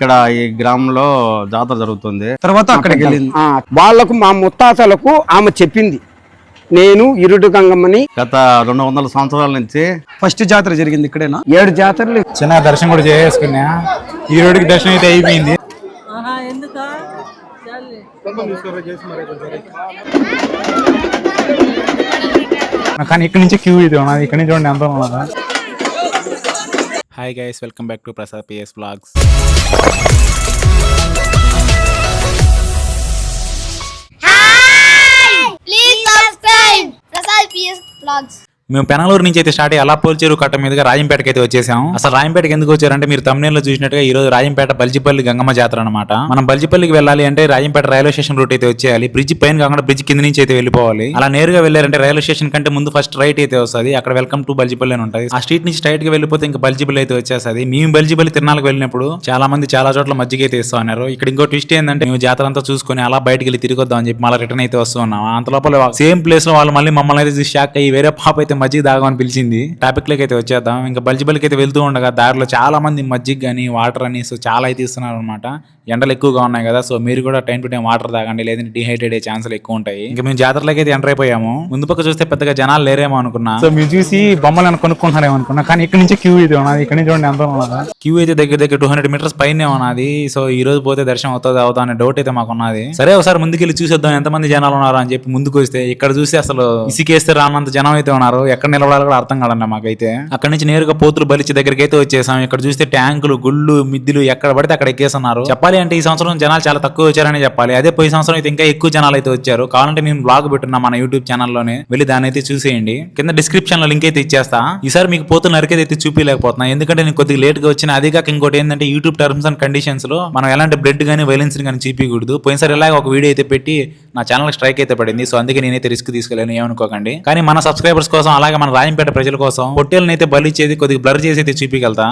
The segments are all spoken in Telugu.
ఇక్కడ ఈ గ్రామంలో జాతర జరుగుతుంది. తర్వాత అక్కడికి వెళ్ళింది. వాళ్ళకు మా ముత్తాతలకు ఆమె చెప్పింది. నేను ఇరుడు గంగమ్మని గత రెండు వందల సంవత్సరాల నుంచి ఫస్ట్ జాతర జరిగింది ఇక్కడేనా? ఏడు జాతరలు. చిన్న దర్శనం కూడా చేసుకున్నా. ఈ రోడ్డుకి దర్శనం అయితే అయిపోయింది. కానీ ఇక్కడ నుంచి క్యూ ఇది ఉన్నది. ఇక్కడ నుంచి చూడండి ఎంత ఉన్నదా. Hi guys welcome back to Prasad PS vlogs Please subscribe Prasad PS Vlogs. మేము పెనలూరు నుంచి అయితే స్టార్ట్ అయ్యి అల్లాపూర్ చెరువు కట్ట మీదుగా రాజంపేటకి అయితే వచ్చేసాం. అసలు రాయంపేటకి ఎందుకు వచ్చారంటే మీరు తమిళలో చూసినట్టుగా ఈ రోజు రాయంపేట బల్జిపల్లి గంగమ్మ జాతర అనమాట మనం బల్జిపల్లికి వెళ్ళాలి అంటే రాజంపేట రైల్వే స్టేషన్ రూట్ అయితే వచ్చేయాలి. బ్రిడ్జ్ పైన కాకుండా బ్రిడ్జ్ కింద నుంచి అయితే వెళ్ళిపోవాలి. అలా నేరుగా వెళ్ళారంటే రైల్వే స్టేషన్ కంటే ముందు ఫస్ట్ రైట్ అయితే వస్తుంది. అక్కడ వెల్కమ్ టు బల్జిపల్లి అని ఉంటుంది. ఆ స్ట్రీట్ నుంచి స్ట్రైట్గా వెళ్ళిపోతే ఇంకా బల్జిపల్లి అయితే వచ్చేస్తుంది. మేము బల్జిపల్లి తిరణాలకు వెళ్ళినప్పుడు చాలా మంది చాలా చోట్ల మజ్జిగ అయితే ఇస్తా ఉన్నారు. ఇక్కడ ఇంకో ట్విస్ట్ ఏంటంటే మేము జాతర అంతా చూసుకొని అలా బయటికి వెళ్ళి తిరిగి వద్దాం అని చెప్పి మళ్ళీ రిటర్న్ అయితే వస్తున్నాం అంత లోపల సేమ్ ప్లేస్లో వాళ్ళు మళ్ళీ మమ్మల్ని అయితే షాక్ అయ్యి వేరే పాప అయితే మజ్జిగ తాగమని పిలిచింది. టాపిక్లోకి అయితే వచ్చేద్దాం. ఇంకా బల్జిబల్కి అయితే వెళ్తూ ఉండగా దారిలో చాలా మంది మజ్జిగ కానీ వాటర్ అని సో చాలా అయితే ఇస్తున్నారు అనమాట ఎండలు ఎక్కువగా ఉన్నాయి కదా సో మీరు కూడా టైం టు టైం వాటర్ తాగండి లేదంటే డిహైడ్రేట్ అయ్యే ఛాన్సులు ఎక్కువ ఉంటాయి. ఇంకా మేము జాతరలోకి అయితే ఎంటర్ అయిపోయాము. ముందు పక్క చూస్తే పెద్దగా జనాలు లేరేమో అనుకున్నా. సో మీరు చూసి బొమ్మలు ఏమైనా కొనుక్కుంటున్నారేమో అనుకున్నా. కానీ ఇక్కడ నుంచి క్యూ ఇది ఉన్నది. ఇక్కడ నుంచి చూడండి ఎంత ఉన్నదా? క్యూ అయితే దగ్గర దగ్గర టూ హండ్రెడ్ మీటర్స్ పైనే ఉన్నది. సో ఈ రోజు పోతే దర్శనం అవుతుంది అవుతా అనే డౌట్ అయితే మాకు ఉన్నది. సరే ఒకసారి ముందుకెళ్ళి చూసేద్దాం ఎంతమంది జనాలు ఉన్నారు అని చెప్పి ముందుకు వస్తే ఇక్కడ చూస్తే అసలు ఇసుకేస్తే రానంత జనం అయితే ఉన్నారు. ఎక్కడ నిలబడాలో కూడా అర్థం కాదన్న మాకైతే. అక్కడ నుంచి నేరుగా పోతులు బలిచి దగ్గరికి అయితే వచ్చేసాం. ఇక్కడ చూస్తే ట్యాంకులు గుళ్ళు మిద్దులు ఎక్కడ పడితే అక్కడ ఎక్కేస్తున్నారు. చెప్పాలి అంటే ఈ సంవత్సరం జనాలు చాలా తక్కువ వచ్చారని చెప్పాలి. అదే పోయి సంవత్సరం అయితే ఇంకా ఎక్కువ జనాలు అయితే వచ్చారు. కావాలంటే నేను బ్లాగ్ పెట్టున్నా మన యూట్యూబ్ ఛానల్లోనే. వెళ్ళి దాని అయితే చూసేయండి. కింద డిస్క్రిప్షన్లో లింక్ అయితే ఇచ్చేస్తా. ఈసారి మీకు పోతులు నరికైతే అయితే చూపించలేకపోతున్నా ఎందుకంటే నేను కొద్దిగా లేట్గా వచ్చిన. అదే కాక ఇంకోటి ఏంటంటే యూట్యూబ్ టర్మ్స్ అండ్ కండిషన్స్లో మనం ఎలాంటి బ్లడ్ కానీ వైలెన్స్ కానీ చూపించకూడదు పోయినసారి ఇలాగ ఒక వీడియో అయితే పెట్టి నా ఛానల్ స్ట్రైక్ అయితే పడింది. సో అందుకే నేనైతే రిస్క్ తీసుకోలేను ఏమనుకోకండి. కానీ మన సబ్స్క్రైబర్స్ కోసం అలాగే మన రాయంపేట ప్రజల కోసం పొట్టేలను అయితే బలిచ్చేది కొద్దిగా బ్లర్ చేసి అయితే చూపించగలుగుతా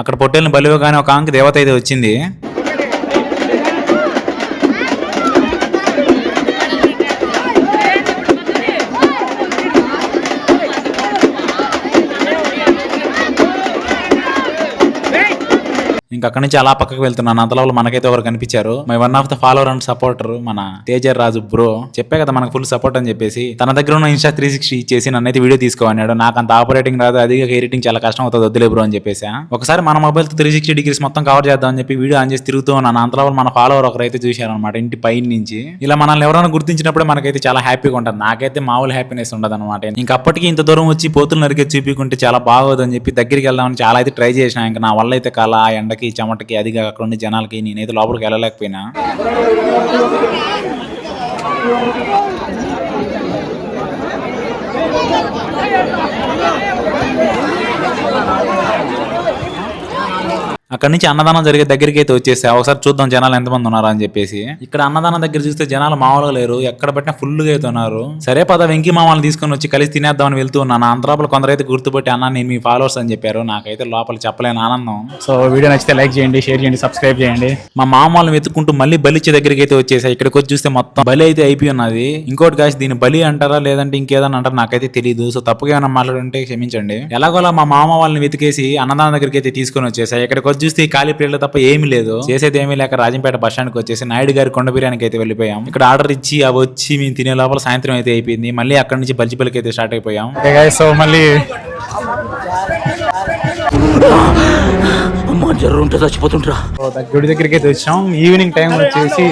అక్కడ పొట్టేలను బలివగానే ఒక ఆంకి దేవత అయితే వచ్చింది. ఇంకా అక్కడ నుంచి అలా పక్కకు వెళ్తున్నాను. అంతలో మనకైతే ఒకరు కనిపించారు? My one of the follower and supporter మన తేజర్ రాజు బ్రో చెప్పే కదా మనకు ఫుల్ సపోర్ట్ అని చెప్పేసి. తన దగ్గర ఉన్న ఇన్స్టా త్రీ సిక్స్టీ ఇచ్చేసి నన్ను అయితే వీడియో తీసుకోవన్నాడు నాకు అంత ఆపరేటింగ్ రాదు. అది ఎడిటింగ్ చాలా కష్టం అవుతుంది. వద్దులే బ్రో అని చెప్పేసి. ఒకసారి మన మొబైల్ త్రీ సిక్స్టీ డిగ్రీస్ మొత్తం కవర్ చేద్దాం అని చెప్పి వీడియో ఆన్ చేసి తిరుగుతూ ఉన్నాను. అంతలో మన ఫాలోవర్ ఒకరైతే చూశారనమాట ఇంటి పైన నుంచి. ఇలా మనల్ని ఎవరైనా గుర్తించినప్పుడే మనకైతే చాలా హ్యాపీగా ఉంటుంది. నాకైతే మామూలు హ్యాపీనెస్ ఉండదు అనమాట ఇంకా అప్పటికి ఇంత దూరం వచ్చి పోతులు నరికే చూపించుకుంటే చాలా బాగోదని చెప్పి దగ్గరికి వెళ్దామని చాలా అయితే ట్రై చేసిన. ఇంకా నా వల్ల అయితే కాల. ఆ ఎండకి చెమటకి అది అక్కడ ఉన్న జనాలకి నేనైతే లోపలికి వెళ్ళలేకపోయినా. అక్కడ నుంచి అన్నదానం జరిగే దగ్గరికి అయితే వచ్చేసా. ఒకసారి చూద్దాం జనాలు ఎంతమంది ఉన్నారు అని చెప్పేసి. ఇక్కడ అన్నదానం దగ్గర చూస్తే జనాలు మామూలుగా లేరు. ఎక్కడ పెట్టినా ఫుల్గా అయితే ఉన్నారు. సరే పద వెంకీ మామల్ని తీసుకొని వచ్చి కలిసి తినేద్దామని వెళ్తూ ఉన్నాను అంతరాపులు కొందరైతే గుర్తుపట్టి అన్న నేను మీ ఫాలోవర్స్ అని చెప్పారు. నాకైతే లోపల చెప్పలేని ఆనందం. సో వీడియో నచ్చితే లైక్ చేయండి షేర్ చేయండి సబ్స్క్రైబ్ చేయండి. మా మామ వాళ్ళని వెతుక్కుంటూ మళ్ళీ బలిచ్చే దగ్గరికి అయితే వచ్చేసా. ఇక్కడికి వచ్చి చూస్తే మొత్తం బలి అయితే అయిపోయి ఉన్నది. ఇంకోటి కాసి దీన్ని బలి అంటారా లేదంటే ఇంకేదన్నా అంటారా నాకైతే తెలియదు సో తప్పుగా ఏమైనా మాట్లాడుంటే క్షమించండి. ఎలాగోలా మా మామ వాళ్ళని వెతికేసి అన్నదానం దగ్గరికి అయితే తీసుకొని వచ్చేసా. ఇక్కడికి వచ్చి చూస్తే ఈ ఖాళీ ప్లేట్లు తప్ప ఏమీ లేదు. చేసేది ఏమీ లేక రాజంపేట బస్ స్టాండ్కి వచ్చేసి నాయుడు గారి కొండ బిర్యానీకి అయితే వెళ్ళిపోయాం. ఇక్కడ ఆర్డర్ ఇచ్చి అవి వచ్చి మేము తినే లోపల సాయంత్రం అయితే అయిపోయింది. మళ్ళీ అక్కడ నుంచి బల్జిపల్లికి అయితే స్టార్ట్ అయిపోయాం. సో మళ్ళీ గుడి దగ్గరికి అయితే వచ్చాం. ఈవినింగ్ టైం వచ్చేసి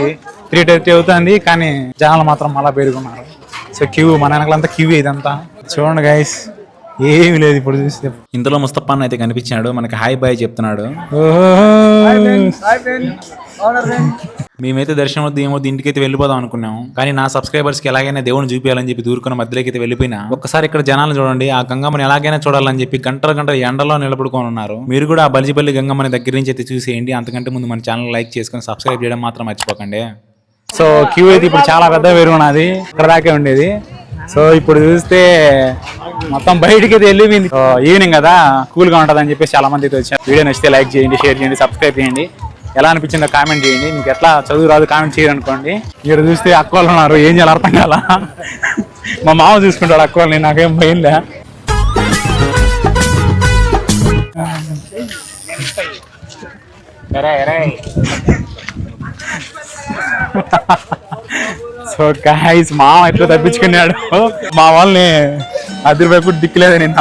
త్రీ థర్టీ అవుతుంది కానీ జనాలు మాత్రం మళ్ళా పెరుగున్నారు సో క్యూ మన వెనకాలంతా క్యూ ఇదంతా. చూడండి గైస్ ఏమీ లేదు ఇప్పుడు చూస్తే. ఇంతలో ముస్తఫాన్ అయితే కనిపించాడు మనకి హాయ్ బాయ్ చెప్తున్నాడు. మేమైతే దర్శనం వద్దు ఏమో ఇంటికి అయితే వెళ్ళిపోదాం అనుకున్నాం కానీ నా సబ్స్క్రైబర్స్కి ఎలాగైనా దేవుని చూపించాలని చెప్పి దూరుకున్న మధ్యలోకి అయితే వెళ్ళిపోయినా ఒక్కసారి ఇక్కడ జనాలు చూడండి ఆ గంగమ్మని ఎలాగైనా చూడాలని చెప్పి గంటల గంటల ఎండలో నిలబడుకొని ఉన్నారు. మీరు కూడా ఆ బలిజిపల్లి గంగమ్మని దగ్గర నుంచి అయితే చూసేయండి. అంతకంటే ముందు మన ఛానల్ లైక్ చేసుకొని సబ్స్క్రైబ్ చేయడం మాత్రం మర్చిపోకండి. సో క్యూ అయితే ఇప్పుడు చాలా పెద్ద పెరుగున్నది ఇక్కడ దాకే ఉండేది. సో ఇప్పుడు చూస్తే మొత్తం బయటికి అయితే వెళ్ళిపోయింది. ఈవినింగ్ కదా కూల్గా అని చెప్పేసి చాలా మంది అయితే వచ్చారు వీడియో నచ్చితే లైక్ చేయండి షేర్ చేయండి సబ్స్క్రైబ్ చేయండి. ఎలా అనిపించిందో కామెంట్ చేయండి. మీకు ఎట్లా చదువు రాదు కామెంట్ చేయరు అనుకోండి. మీరు చూస్తే అక్కలు వాళ్ళు ఉన్నారు ఏం చేయాలి అర్థం కాల? మా మామ చూసుకుంటాడు అక్కల్ని నాకేం పోయిందా నాకేం ఎరే. సో గాయస్ మామ ఎట్లా తప్పించుకున్నాడు? మా వాళ్ళని అదిరి వైపు దిక్కులేదు నిన్న.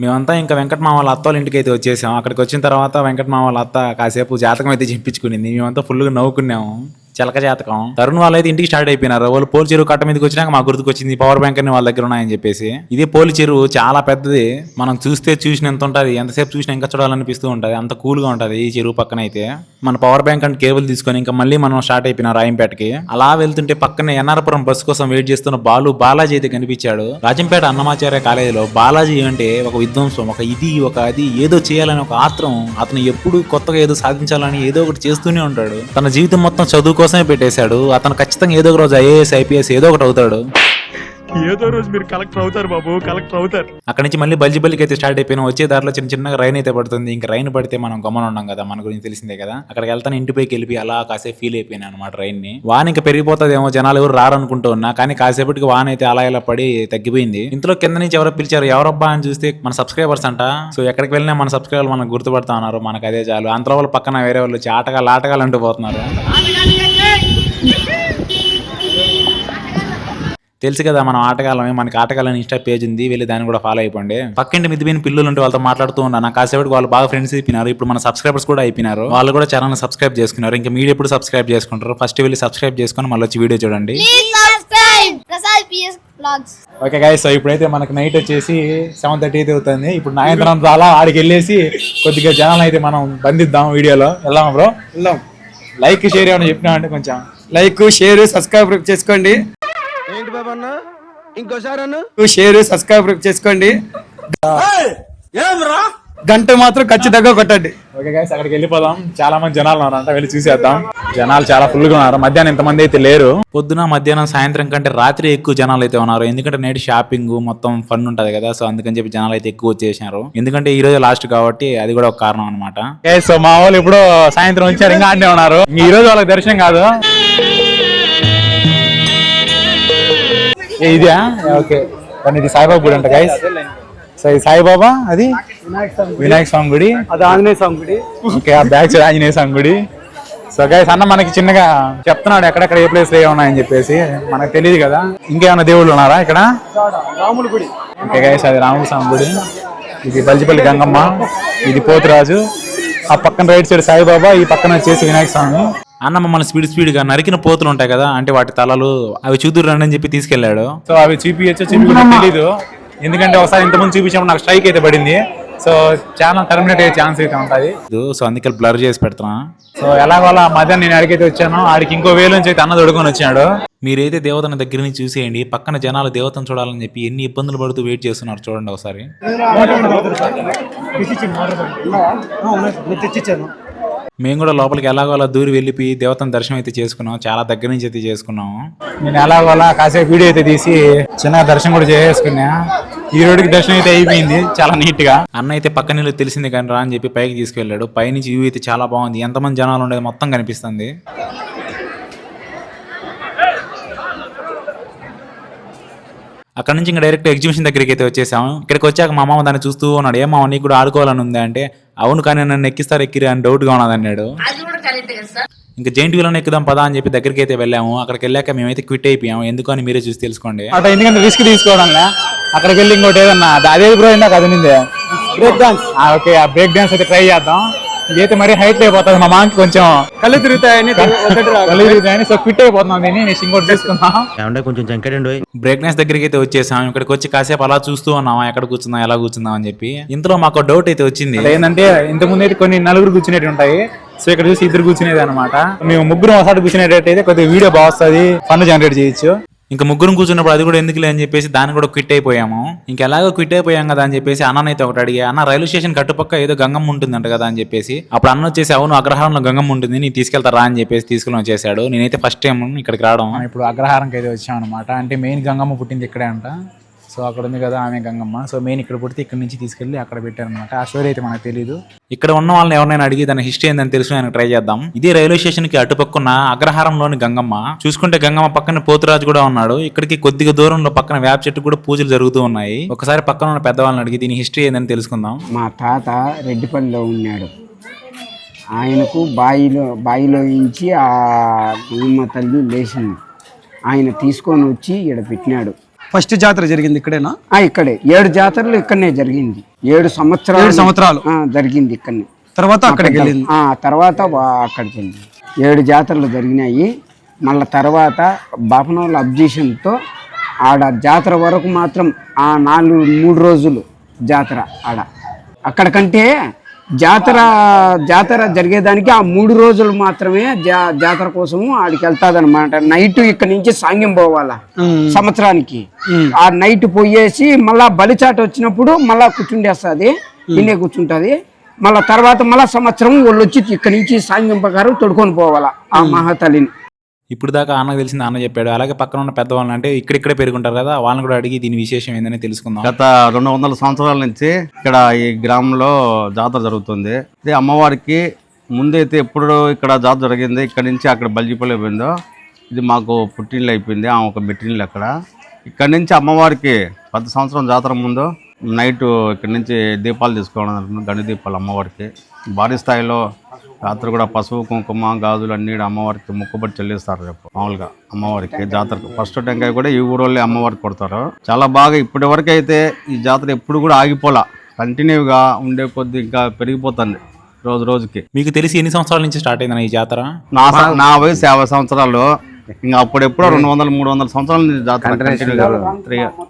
మేమంతా ఇంకా వెంకట మామ వాళ్ళ అత్త వాళ్ళ ఇంటికి అయితే వచ్చేసాం. అక్కడికి వచ్చిన తర్వాత వెంకట మామ వాళ్ళ అత్త కాసేపు జాతకం అయితే చెప్పించుకునింది. మేమంతా ఫుల్గా నవ్వుకున్నాము. చలకజాతకం తరుణ్ వాళ్ళు అయితే ఇంటికి స్టార్ట్ అయిపోయినారు. వాళ్ళు పోలి చెరువు కట్ట మీదకి వచ్చినాక మా గుర్తుకు వచ్చింది పవర్ బ్యాంక్ అని వాళ్ళ దగ్గర ఉన్నాయని చెప్పేసి. ఇదే పోలి చెరువు చాలా పెద్దది. మనం చూస్తే చూసినంత ఉంటది ఎంతసేపు చూసినా ఇంకా చూడాలనిపిస్తూ ఉంటది. అంత కూల్గా ఉంటది ఈ చెరువు పక్కన అయితే మన పవర్ బ్యాంక్ అండ్ కేబుల్ తీసుకొని ఇంకా మళ్ళీ మనం స్టార్ట్ అయిపోయినాం రాయంపేటకి. అలా వెళ్తుంటే పక్కనే ఎన్ఆర్పురం బస్సు కోసం వెయిట్ చేస్తున్న బాలు బాలాజీ అయితే కనిపించాడు. రాజంపేట అన్నమాచార్య కాలేజీలో బాలాజీ అంటే ఒక విధ్వంసం ఒక ఇది ఒక అది ఏదో చేయాలని ఒక ఆత్రం. అతను ఎప్పుడు కొత్తగా ఏదో సాధించాలని ఏదో ఒకటి చేస్తూనే ఉంటాడు. తన జీవితం మొత్తం చదువు కోసమే పెట్టేశాడు. అతను ఖచ్చితంగా ఏదో ఒక రోజు ఐఏఎస్ ఐపీఎస్ ఏదో ఒకటి అవుతాడు. ఏదో రోజు మీరు కలెక్టర్ అవుతారు బాబు కలెక్టర్ అవుతారు. అక్కడి నుంచి మళ్ళీ బల్జి బల్లికి అయితే స్టార్ట్ అయిపోయినా. వచ్చే దారిలో చిన్న చిన్నగా రైన్ అయితే పడుతుంది. ఇంకా రైన్ పడితే మనం గమనం ఉన్నాం కదా మన గురించి తెలిసిందే కదా. అక్కడికి వెళ్తాను ఇంటిపైకి వెళ్ళి అలా కాసేపు ఫీల్ అయిపోయినా అనమాట రైన్ని వాన ఇంకా పెరిగిపోతుందేమో జనాలు ఎవరు రారనుకుంటూ ఉన్నా కానీ కాసేపటికి వాన అయితే అలా ఇలా పడి తగ్గిపోయింది. ఇంట్లో కింద నుంచి ఎవరో పిలిచారు ఎవరబ్బా అని చూస్తే మన సబ్స్క్రైబర్స్ అంట. సో ఎక్కడికి వెళ్ళినా మన సబ్స్క్రైబర్ మనకు గుర్తుపడతా ఉన్నారు. మనకు అదే చాలు. అంతలో వాళ్ళ పక్కన వేరే వాళ్ళు వచ్చి ఆటగాళ్ళు ఆటగాళ్ళు అంటూ పోతున్నారు. తెలుసు కదా మనం ఆటగాళ్ళమే మనకి ఆటగాళ్ళని ఇన్స్టా పేజ్ ఉంది వెళ్ళి దాన్ని కూడా ఫాలో అయిపోండి. పక్కింటి మిద్ది మీద పిల్లలు ఉంటే వాళ్ళతో మాట్లాడుతూ ఉన్నాను. నాకు కాసేపటికి వాళ్ళు బాగా ఫ్రెండ్స్ అయిపోయినారు. ఇప్పుడు మన సబ్స్క్రైబర్స్ కూడా అయిపోయినారు. వాళ్ళు కూడా ఛానల్ సబ్స్క్రైబ్ చేసుకున్నారు. ఇంకా మీరు ఎప్పుడు సబ్స్క్రైబ్ చేసుకుంటారు? ఫస్ట్ వెళ్ళి సబ్స్క్రైబ్ చేసుకొని మళ్ళీ వచ్చి వీడియో చూడండి. ఓకే గాయస్ సో ఇప్పుడైతే మనకి నైట్ వచ్చేసి సెవెన్ థర్టీ అయితే అవుతుంది. ఇప్పుడు నాయంత్రం చాలా ఆడికి వెళ్ళేసి కొద్దిగా జనాలు అయితే మనం బంధిద్దాం వీడియోలో. వెళ్దాం బ్రో వెళ్దాం. లైక్ షేర్ ఏమైనా చెప్పినా అంటే కొంచెం. లైక్ షేర్ సబ్స్క్రైబ్ చేసుకోండి. ఏంటి బాబా అన్న? ఇంకోసారి అన్న? షేర్ సబ్స్క్రైబ్ చేసుకోండి. గంట మాత్రం ఖచ్చితంగా కొట్టండి. ఓకే గైస్ అక్కడికి వెళ్ళిపోదాం. చాలా మంది జనాలు ఉన్నారంట వెళ్ళి చూసేద్దాం. జనాలు చాలా ఫుల్గా ఉన్నారు. మధ్యాహ్నం ఇంతమంది అయితే లేరు. పొద్దున మధ్యాహ్నం సాయంత్రం కంటే రాత్రి ఎక్కువ జనాలు అయితే ఉన్నారు. ఎందుకంటే నైట్ షాపింగ్ మొత్తం ఫన్ ఉంటది కదా సో అందుకని చెప్పి జనాలు అయితే ఎక్కువ వచ్చేసినారు. ఎందుకంటే ఈ రోజు లాస్ట్ కాబట్టి అది కూడా ఒక కారణం అనమాట సో మా వాళ్ళు ఇప్పుడు సాయంత్రం వచ్చారు ఇంకా ఆడనే ఉన్నారు. ఈ రోజు వాళ్ళకి దర్శనం కాదు. ఇదా ఓకే. కానీ ఇది సాయిబాబా గుడి అంట గైస్ సో ఇది సాయిబాబా అది? వినాయక స్వామి గుడి. అది ఆంజనేయ స్వామి గుడి. ఓకే ఆ బ్యాక్ సైడ్ ఆంజనేయ స్వామి గుడి. సో గైస్ అన్న మనకి చిన్నగా చెప్తున్నాడు ఎక్కడెక్కడ ఏ ప్లేస్ ఏ ఉన్నాయని చెప్పేసి. మనకు తెలియదు కదా. ఇంకేమైనా దేవుళ్ళు ఉన్నారా ఇక్కడ? రాముల గుడి. ఓకే గైస్ అది రాముల స్వామి గుడి. ఇది బల్జిపల్లి గంగమ్మ ఇది పోతురాజు. ఆ పక్కన రైట్ సైడ్ సాయిబాబా ఈ పక్కన వచ్చేసి వినాయక స్వామి. అన్న మమ్మల్ని స్పీడ్ స్పీడ్గా నరికిన పోతులు ఉంటాయి కదా అంటే వాటి తలలు అవి చూదురు అని చెప్పి తీసుకెళ్ళాడు సో అవి చూపించచ్చు చూపించడం తెలీదు. ఎందుకంటే ఒకసారి ఇంతకుముందు చూపించినప్పుడు నాకు స్ట్రైక్ అయితే పడింది. సో ఛానల్ టర్మినేట్ అయ్యే ఛాన్స్ అయితే ఉంటుంది. సో అందుకే బ్లర్ చేసి పెడుతున్నా సో ఎలాగోలా మధ్యాహ్నం నేను అడిగైతే వచ్చాను ఆడికి ఇంకో వేలు నుంచి అయితే అన్న దొడుకొని వచ్చాడు. మీరైతే దేవతని దగ్గర నుంచి చూసేయండి పక్కన జనాలు దేవతను చూడాలని చెప్పి ఎన్ని ఇబ్బందులు పడుతూ వెయిట్ చేస్తున్నారు చూడండి ఒకసారి. మేము కూడా లోపలికి ఎలాగో అలా దూరి వెళ్ళిపోయి దేవతను దర్శనం అయితే చేసుకున్నాం. చాలా దగ్గర నుంచి అయితే చేసుకున్నాం. నేను ఎలాగోలా కాసేపు వీడియో అయితే తీసి చిన్న దర్శనం కూడా చేసేసుకున్నా ఈ రోడ్డుకి దర్శనం అయితే అయిపోయింది. చాలా నీట్గా అన్న అయితే పక్కన నీళ్ళు తెలిసింది కానీ రా అని చెప్పి పైకి తీసుకెళ్ళాడు. పైనుంచి వ్యూ అయితే చాలా బాగుంది. ఎంతమంది జనాలు ఉండేది మొత్తం కనిపిస్తుంది. అక్కడ నుంచి ఇంకా డైరెక్ట్ ఎగ్జిబిషన్ దగ్గరికి అయితే వచ్చేసాం. ఇక్కడికి వచ్చాక మా మామ దాన్ని చూస్తూ ఉన్నాడు. ఏ మామ నీకు కూడా ఆడుకోవాలని ఉంది? అంటే అవును కానీ నన్ను ఎక్కిస్తారు ఎక్కిరి అని డౌట్గా ఉన్నది అన్నాడు. ఇంకా జైంట్ వీల్ ఎక్కుదాం పదా అని చెప్పి దగ్గరికి అయితే వెళ్ళాము. అక్కడికి వెళ్ళాక మేమైతే క్విట్ అయిపోయాము. ఎందుకు అని మీరే చూసి తెలుసుకోండి. అట్లా ఎందుకంటే రిస్క్ తీసుకోవడంలే అక్కడికి వెళ్ళి ఇంకోటి ఏదన్నా? అది- అదే బ్రో ఇందాక అది నిందే బ్రేక్ డాన్స్ ఓకే ఆ బ్రేక్ డాన్స్ అయితే ట్రై చేద్దాం. ఇదైతే మరీ హైట్ అయిపోతుంది. మా మామకి కొంచెం కళ్ళు తిరుగుతాయని కళ్ళు తిరుగుతాయని. సో క్విట్ అయిపోతున్నాం దీన్ని. నేను ఇంకోటి తీసుకున్నాం ఏమంటే కొంచెం చంకడండి బ్రేక్ డాన్స్ దగ్గరికి అయితే వచ్చేసాం. ఇక్కడికి వచ్చి కాసేపు అలా చూస్తూ ఉన్నాం ఎక్కడ కూర్చుందాం ఎలా కూర్చుందాం అని చెప్పి. ఇంతలో మాకు డౌట్ అయితే వచ్చింది. ఏంటంటే ఇంతకుముందు అయితే కొన్ని నలుగురు కూర్చునేవి ఉంటాయి. సో ఇక్కడ చూసి ఇద్దరు కూర్చునేది అనమాట మేము ముగ్గురు ఒకసారి కూర్చునేటట్టయితే కొద్దిగా వీడియో బాగా వస్తుంది. ఫన్ జనరేట్ చేయొచ్చు. ఇంకా ముగ్గురు కూర్చున్నప్పుడు అది కూడా ఎందుకులే అని చెప్పేసి దాన్ని కూడా క్విట్ అయిపోయాము. ఇంకా ఎలాగో క్విట్ అయిపోయాం కదా అని చెప్పేసి అన్ననైతే ఒకటి అడిగా అన్న రైల్వే స్టేషన్ కట్టుపక్క ఏదో గంగమ్మ ఉంటుందంట కదా అని చెప్పేసి. అప్పుడు అన్న వచ్చేసి అవును అగ్రహారంలో గంగమ్మ ఉంటుంది నీ తీసుకెళ్తారా అని చెప్పేసి తీసుకుని వచ్చేసాడు. నేనైతే ఫస్ట్ టైం ఇక్కడికి రావడం. ఇప్పుడు అగ్రహారంకి అయితే వచ్చాం అనమాట అంటే మెయిన్ గంగమ్మ పుట్టింది ఇక్కడే అంట. సో అక్కడ ఉంది కదా ఆమె గంగమ్మ. సో మెయిన్ ఇక్కడ పుడితే ఇక్కడ నుంచి తీసుకెళ్ళి అక్కడ పెట్టారనమాట ఆ స్టోరీ అయితే మనకు తెలియదు ఇక్కడ ఉన్న వాళ్ళని ఎవరైనా అడిగి దాని హిస్టరీ ఏందని ఆయన ట్రై చేద్దాం. ఇదే రైల్వే స్టేషన్కి అటుపక్కన అగ్రహారంలోని గంగమ్మ. చూసుకుంటే గంగమ్మ పక్కన పోతురాజు కూడా ఉన్నాడు. ఇక్కడికి కొద్దిగా దూరంలో పక్కన వేప చెట్టు కూడా పూజలు జరుగుతూ ఉన్నాయి. ఒకసారి పక్కన ఉన్న పెద్దవాళ్ళని అడిగి దీని హిస్టరీ ఏందని తెలుసుకుందాం. మా తాత రెడ్డిపల్లిలో ఉన్నాడు. ఆయనకు బాయిలో బాయిలో నుంచి ఆ గంగమ్మ తల్లి లేచింది. ఆయన తీసుకొని వచ్చి ఇక్కడ పెట్టినాడు. ఫస్ట్ జాతర జరిగింది ఇక్కడేనా? ఇక్కడే. ఏడు జాతరలు ఇక్కడనే జరిగింది. ఏడు సంవత్సరాలు ఏడు సంవత్సరాలు. జరిగింది ఇక్కడనే. తర్వాత అక్కడికి వెళ్ళింది. ఆ తర్వాత అక్కడికి వెళ్ళింది. ఏడు జాతరలు జరిగినాయి. మళ్ళా తర్వాత బాపనోళ్ళ అబ్జెషన్తో ఆడ జాతర వరకు మాత్రం ఆ నాలుగు మూడు రోజులు జాతర ఆడ. అక్కడికంటే జాతర జాతర జరిగేదానికి ఆ మూడు రోజులు మాత్రమే జా జాతర కోసము ఆడికి వెళ్తాదన్నమాట. నైట్ ఇక్కడ నుంచి సాంగ్యం పోవాలా? సంవత్సరానికి. ఆ నైట్ పోయేసి మళ్ళా బలిచాట వచ్చినప్పుడు మళ్ళా కూర్చుండేస్తుంది. ఇన్నే కూర్చుంటది. మళ్ళా తర్వాత మళ్ళా సంవత్సరం వాళ్ళు వచ్చి ఇక్కడ నుంచి సాంగ్యం ప్రకారం తొడుకొని పోవాలా. ఆ మహాతల్లిని ఇప్పుడు దాకా అన్నకు తెలిసింది అన్న చెప్పాడు. అలాగే పక్కన ఉన్న పెద్దవాళ్ళని అంటే ఇక్కడిక్కడే పెరుగుంటారు కదా వాళ్ళని కూడా అడిగి దీని విశేషం ఏందని తెలుసుకుందాం. గత రెండు వందల సంవత్సరాల నుంచి ఇక్కడ ఈ గ్రామంలో జాతర జరుగుతుంది. ఇది అమ్మవారికి ముందైతే ఎప్పుడు ఇక్కడ జాతర జరిగింది. ఇక్కడ నుంచి అక్కడ బల్జిపల్లి అయిపోయిందో ఇది మాకు పుట్టినిల్లు అయిపోయింది. ఆమె ఒక మెట్టినిల్లు అక్కడ. ఇక్కడ నుంచి అమ్మవారికి పది సంవత్సరం జాతర ముందు నైట్ ఇక్కడ నుంచి దీపాలు తీసుకోవడం జరుగుతుంది. గండి దీపాలు అమ్మవారికి. భారీ స్థాయిలో రాత్రి కూడా పసుపు కుంకుమ గాజులు అన్ని అమ్మవారికి ముక్కుబడి చెల్లిస్తారు రేపు. మామూలుగా అమ్మవారికి జాతరకు. ఫస్ట్ టెంకాయ కూడా ఈ ఊరోళ్ళే అమ్మవారికి కొడతారు. చాలా బాగా ఇప్పటి వరకు అయితే ఈ జాతర ఎప్పుడు కూడా ఆగిపోలా. కంటిన్యూగా ఉండే కొద్ది ఇంకా పెరిగిపోతుంది రోజు రోజుకి. మీకు తెలిసి ఎన్ని సంవత్సరాల నుంచి స్టార్ట్ అయింది ఈ జాతర? నా నా వయసు యాభై సంవత్సరాలు. ఇంకా అప్పుడెప్పుడో రెండు వందల మూడు వందల సంవత్సరాల నుంచి జాతర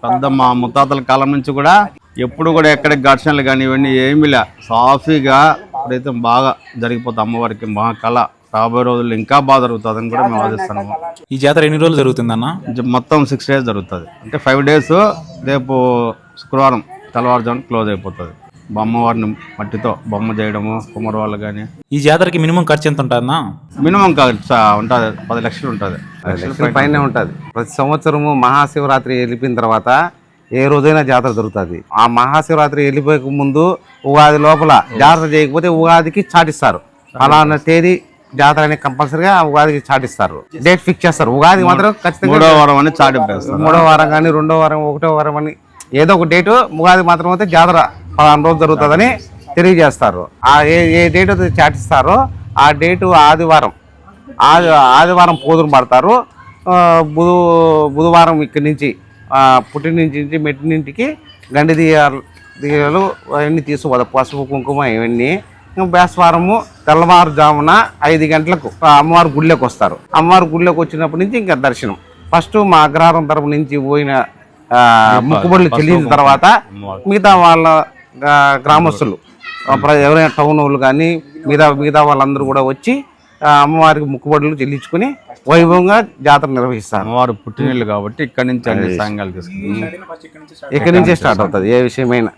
పెద్ద మా ముత్తాతల కాలం నుంచి కూడా ఎప్పుడు కూడా ఎక్కడ ఘర్షణలు కానీ ఇవన్నీ ఏమీ లే. సాఫీగా ఇప్పుడైతే బాగా జరిగిపోతుంది అమ్మవారికి మా కళ రాబోయే రోజుల్లో ఇంకా బాగా జరుగుతుందని కూడా మేము ఆశిస్తున్నాము. ఈ జాతర ఎన్ని రోజులు జరుగుతుందన్న? జ- మొత్తం సిక్స్ డేస్ జరుగుతుంది. అంటే ఫైవ్ డేస్ రేపు శుక్రవారం తెల్లవారుజామున క్లోజ్ అయిపోతుంది. అమ్మవారిని మట్టితో బొమ్మ చేయడము కుమ్మరి వాళ్ళు కానీ. ఈ జాతరకి మినిమం ఖర్చు ఎంత ఉంటుందన్నా? మినిమం ఉంటుంది. పది లక్షలు ఉంటుంది. లక్షల పైనే ఉంటుంది. ప్రతి సంవత్సరము మహాశివరాత్రి వెళ్ళిపోయిన తర్వాత ఏ రోజైనా జాతర జరుగుతుంది ఆ మహాశివరాత్రి వెళ్ళిపోయక ముందు ఉగాది లోపల జాతర చేయకపోతే ఉగాదికి చాటిస్తారు. ఫలానా తేదీ జాతర అనేది కంపల్సరీగా ఉగాదికి చాటిస్తారు. డేట్ ఫిక్స్ చేస్తారు. ఉగాది మాత్రం ఖచ్చితంగా మూడో వారం అని చాటింపేస్తారు మూడో వారం కానీ రెండో వారం ఒకటో వారం అని ఏదో ఒక డేటు ఉగాది మాత్రం అయితే జాతర పలానా రోజు జరుగుతుందని తెలియజేస్తారు. ఆ ఏ ఏ డేట్ అయితే చాటిస్తారో ఆ డేటు ఆదివారం ఆది ఆదివారం పోదురు పడతారు. బుధ బుధవారం ఇక్కడి నుంచి పుట్టిన నుంచి మెట్టినింటికి గండి దియాలు దియాలు అవన్నీ తీసుకుపోతారు. పసుపు కుంకుమ ఇవన్నీ. బేస్వారము తెల్లవారుజామున ఐదు గంటలకు అమ్మవారి గుళ్ళోకి వస్తారు. అమ్మవారి గుళ్ళోకి వచ్చినప్పటి నుంచి ఇంకా దర్శనం. ఫస్ట్ మా అగ్రహారం తరపు నుంచి పోయిన మొక్కుబడులు చెల్లించిన తర్వాత మిగతా వాళ్ళ గ్రామస్తులు ఎవరైనా టౌన్ వాళ్ళు కానీ మిగతా మిగతా వాళ్ళందరూ కూడా వచ్చి అమ్మవారికి మొక్కుబడులు చెల్లించుకుని వైభవంగా జాతర నిర్వహిస్తారు. అమ్మవారు పుట్టినీళ్ళు కాబట్టి ఇక్కడ నుంచి అన్ని సాంగాలు తీసుకుంటాం ఇక్కడి నుంచే స్టార్ట్ అవుతుంది. ఏ విషయమైనా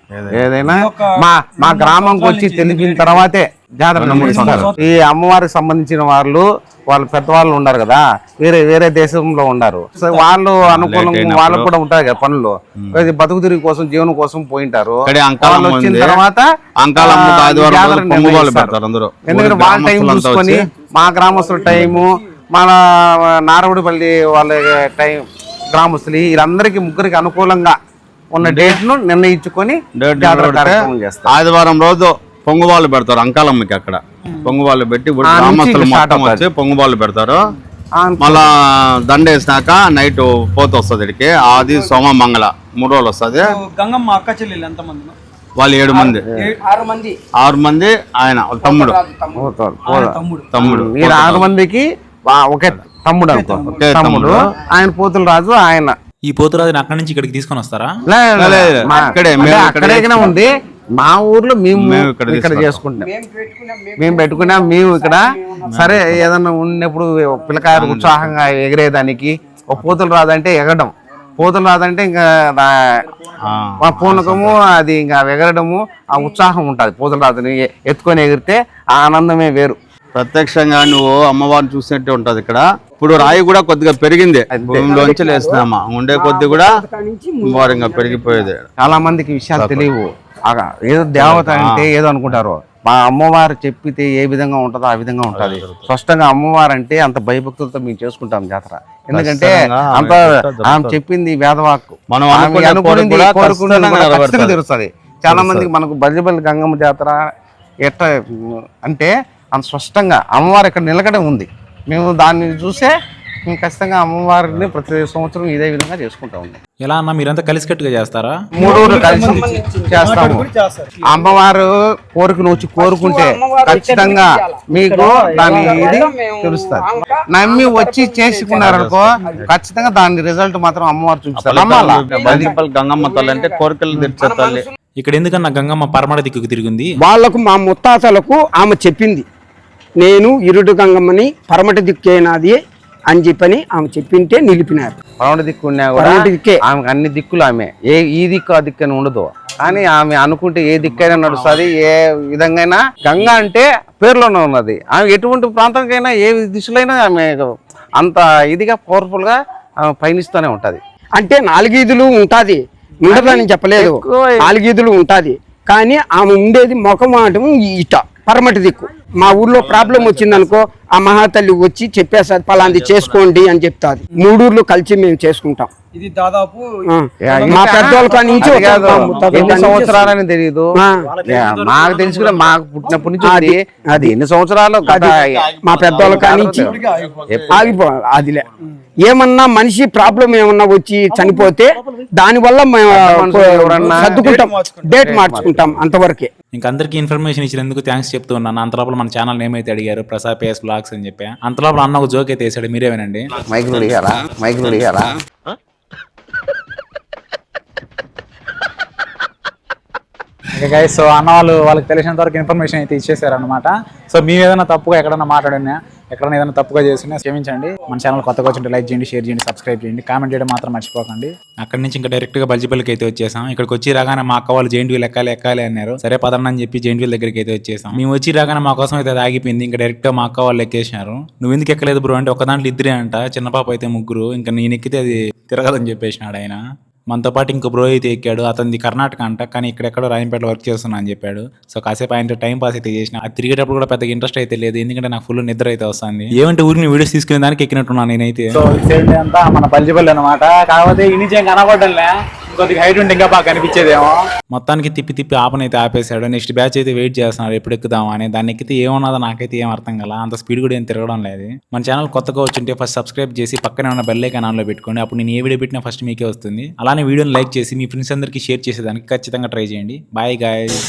ఏదైనా. మా మా గ్రామంకి వచ్చి తెలిపిన తర్వాతే జాతర ఈ అమ్మవారికి సంబంధించిన వాళ్ళు వాళ్ళు పెద్దవాళ్ళు ఉన్నారు కదా వేరే వేరే దేశంలో ఉన్నారు. వాళ్ళు అనుకూలంగా వాళ్ళకు కూడా ఉంటాయి కదా పనులు. బతుకు తిరిగి కోసం జీవనం కోసం పోయింటారు. వచ్చిన. తర్వాత. ఎందుకంటే వాళ్ళ టైం చూసుకొని మా గ్రామస్తుల టైము మన నారవుడిపల్లి వాళ్ళ టైం గ్రామస్తులు వీళ్ళందరికీ ముగ్గురికి అనుకూలంగా ఉన్న డేట్ను నిర్ణయించుకొని ఆదివారం రోజు పొంగు వాళ్ళు పెడతారు అంకాలమ్మకి అక్కడ. పొంగు వాళ్ళు పెట్టి గ్రామస్తులు మొత్తం స్టార్ట్ వచ్చి పొంగు వాళ్ళు పెడతారు. మళ్ళా దండ వేసినాక నైట్ పోత వస్తుంది ఇక్కడికి. ఆది సోమ మంగళ మూడు రోజులు వస్తుంది. గంగమ్మ అక్క చెల్లెలు ఎంతమంది వాళ్ళు ఏడు మంది. ఆరు మంది. ఆరు మంది ఆయన తమ్ముడు. పోతారు, పోతారు. తమ్ముడు. మీరు ఆరు మందికి ఒకే తమ్ముడు అనుకో. ఒకే తమ్ముడు. ఆయన పోతుల రాజు ఆయన. ఈ పోతురాజుని అక్కడి నుంచి ఇక్కడికి తీసుకొని వస్తారా? అక్కడే, అక్కడే ఉంది. మా ఊర్లో మేము మేము ఇక్కడ. చేసుకుంటాం. మేము పెట్టుకున్నా మేము ఇక్కడ సరే ఏదన్నా ఉన్నప్పుడు పిల్లకాయలు ఉత్సాహంగా ఎగిరేదానికి ఒక పూతలు రాదంటే ఎగరడం. పూతలు రాదంటే ఇంకా ఆ. పూనకము అది ఇంకా ఎగరడము ఆ ఉత్సాహం ఉంటుంది. పూతలు రాదని ఎత్తుకొని ఎగిరితే ఆ ఆనందమే వేరు. ప్రత్యక్షంగా నువ్వు అమ్మవారిని చూసినట్టే ఉంటది ఇక్కడ. ఇప్పుడు రాయి కూడా కొద్దిగా పెరిగింది. భూమిలోంచి లేస్తున్నామా? ఉండే కొద్ది కూడా ఘోరంగా పెరిగిపోయేది. చాలా మందికి విషయాలు తెలియవు. ఏదో దేవత అంటే ఏదో అనుకుంటారు. మా అమ్మవారు చెప్పితే ఏ విధంగా ఉంటుందో ఆ విధంగా ఉంటది. స్పష్టంగా అమ్మవారు అంటే అంత భయభక్తులతో మేము చేసుకుంటాం జాతర. ఎందుకంటే అంత ఆమె చెప్పింది వేదవాక్కు మనం అనుకున్నది కోరుకున్నది. తెలుస్తుంది. చాలా మందికి మనకు బల్లిబల్లి గంగమ్మ జాతర ఎట్ట అంటే అంత స్పష్టంగా అమ్మవారు ఇక్కడ నిలకడ ఉంది. మేము దాన్ని చూసే మేము ఖచ్చితంగా అమ్మవారిని ప్రతి సంవత్సరం ఇదే విధంగా చేసుకుంటా ఉన్నాం. ఎలా అన్న మీరంతా కలిసికట్టుగా చేస్తారా? మూడు ఊర్లు కలిసి చేస్తాము. అమ్మవారు కోరికను వచ్చి కోరుకుంటే ఖచ్చితంగా మీకు దాని ఇది తెలుస్తుంది. నమ్మి వచ్చి చేసుకున్నారనుకో ఖచ్చితంగా దాని రిజల్ట్ మాత్రం అమ్మవారు చూపిస్తారు. గంగమ్మ తల్లి అంటే కోరికలు తెచ్చే తల్లి. ఇక్కడ ఎందుకన్నా గంగమ్మ పరమడ దిక్కుకు తిరిగింది? వాళ్ళకు మా ముత్తాతలకు ఆమె చెప్పింది. నేను ఇరుడు గంగమ్మని పరమటి దిక్కేనాది అని చెప్పని ఆమె చెప్పింటే నిలిపినారు. పరమట దిక్కు ఉన్నా కూడా పరమటి దిక్కే. ఆమెకు అన్ని దిక్కులు ఆమె. ఏ ఈ దిక్కు ఆ దిక్కు అని ఉండదు. కానీ ఆమె అనుకుంటే ఏ దిక్కైనా నడుస్తుంది ఏ విధంగా గంగా అంటే పేరులోనే ఉన్నది. ఆమె ఎటువంటి ప్రాంతానికైనా ఏ దిశలైనా ఆమె అంత ఇదిగా పవర్ఫుల్గా ఆమె పయనిస్తూనే ఉంటది. అంటే నాలుగీదులు ఉంటాది. ఉండదని చెప్పలేదు. నాలుగీదులు ఉంటాది. కానీ ఆమె ఉండేది ముఖమాటం ఇట పరమటి దిక్కు. మా ఊర్లో ప్రాబ్లం వచ్చిందనుకో ఆ మహాతల్లి వచ్చి చెప్పేస్తుంది పలాంది చేసుకోండి అని చెప్తాది. మూడూర్లు కలిసి మేము చేసుకుంటాం. ఇది దాదాపు. మా పెద్దోళ్ళ కాడి నుంచి ఎన్ని సంవత్సరాలని తెలియదు మాకు తెలిసి కూడా మాకు పుట్టినప్పటి నుంచి. అది- అది. ఎన్ని సంవత్సరాలు మా పెద్దోళ్ళ కాడి నుంచి ఆగిపోవాలి అదిలే. ఏమన్నా మనిషి ప్రాబ్లం ఏమన్నా వచ్చి చనిపోతే దాని వల్ల మేము సర్దుకుంటాం డేట్ మార్చుకుంటాం. అంతవరకే. ఇంక అందరికీ ఇన్ఫర్మేషన్ ఇచ్చినందుకు థ్యాంక్స్ చెప్తూ ఉన్నాను. అంతలోపల మన ఛానల్ ఏమైతే అడిగారు? ప్రసాద్ పేస్ బ్లాగ్స్ అని చెప్పి. అంతలోపల అన్న ఒక జోక్ అయితే వేసాడు. మీరే వినండి. మైకులు అడిగారా మైకులు అడిగారా ఓకే గైస్ సో అన్న వాళ్ళు వాళ్ళకి తెలిసినంత వరకు ఇన్ఫర్మేషన్ అయితే ఇచ్చేసారు అనమాట సో మేము ఏదైనా తప్పుగా ఎక్కడైనా మాట్లాడినా ఎక్కడైనా ఏదైనా తప్పుగా చేసినా క్షమించండి. మన ఛానల్ కొత్తగా వచ్చింటే లైక్ చేయండి షేర్ చేయండి సబ్స్క్రైబ్ చేయండి. కామెంట్ చేయడం మాత్రం మర్చిపోకండి. అక్కడ నుంచి ఇంకా డైరెక్ట్గా బల్జిపల్లికి అయితే వచ్చేసాం. ఇక్కడికి వచ్చి రాగానే మా అక్క వాళ్ళు జైంట్ వీల్ ఎక్కాలి ఎక్కాలి అన్నారు. సరే పదండి అని చెప్పి జైంట్ వీల్ దగ్గరికి అయితే వచ్చేసాం. మేము వచ్చి రాగానే మా కోసం అయితే ఆగిపోయింది. ఇంకా డైరెక్ట్గా మా అక్క వాళ్ళు ఎక్కేసినారు. నువ్వు ఎందుకు ఎక్కలేదు బ్రో అంటే ఒక దాంట్లో ఇద్దరే అంట. చిన్న పాప అయితే ముగ్గురు. ఇంకా నేను ఎక్కితే అది తిరగదని చెప్పేసినాడు ఆయన. మనతో పాటు ఇంకో బ్రో అయితే ఎక్కాడు. అతనిది కర్ణాటక అంట కానీ ఇక్కడెక్కడో రాయంపేట వర్క్ చేస్తున్నా అని చెప్పాడు. సో కాసేపు ఆయన టైం పాస్ అయితే చేసిన. అది తిరిగేటప్పుడు కూడా పెద్దగా ఇంట్రెస్ట్ అయితే లేదు. ఎందుకంటే నాకు ఫుల్ నిద్ర అయితే వస్తుంది. ఏమంటే ఊరిని వీడియోస్ తీసుకునే దానికి ఎక్కినట్టున్నాను నేనైతే. సో మన బల్జిపల్లి అనమాట కాకపోతే ఈ నుంచి కొద్దిగా హైట్ ఉంటే ఇంకా బాగా కనిపించేదేమో. మొత్తానికి తిప్పి తిప్పి ఆపనైతే ఆపేశాడు. నెక్స్ట్ బ్యాచ్ అయితే వెయిట్ చేస్తున్నారు. ఎప్పుడు ఎక్కుదాం అని. దాన్ని ఎక్కితే ఏమన్నదో నాకైతే ఏం అర్థం కల. అంత స్పీడ్ కూడా ఏం తిరగడం లేదు. మన ఛానల్ కొత్తగా వచ్చింటే ఫస్ట్ సబ్స్క్రైబ్ చేసి పక్కనే ఉన్న బెల్ ఐకాన్ ఆన్లో పెట్టుకోండి. అప్పుడు నేను ఏ వీడియో పెట్టినా ఫస్ట్ మీకే వస్తుంది. అలానే వీడియోని లైక్ చేసి మీ ఫ్రెండ్స్ అందరికీ షేర్ చేసేదానికి ఖచ్చితంగా ట్రై చేయండి. Bye guys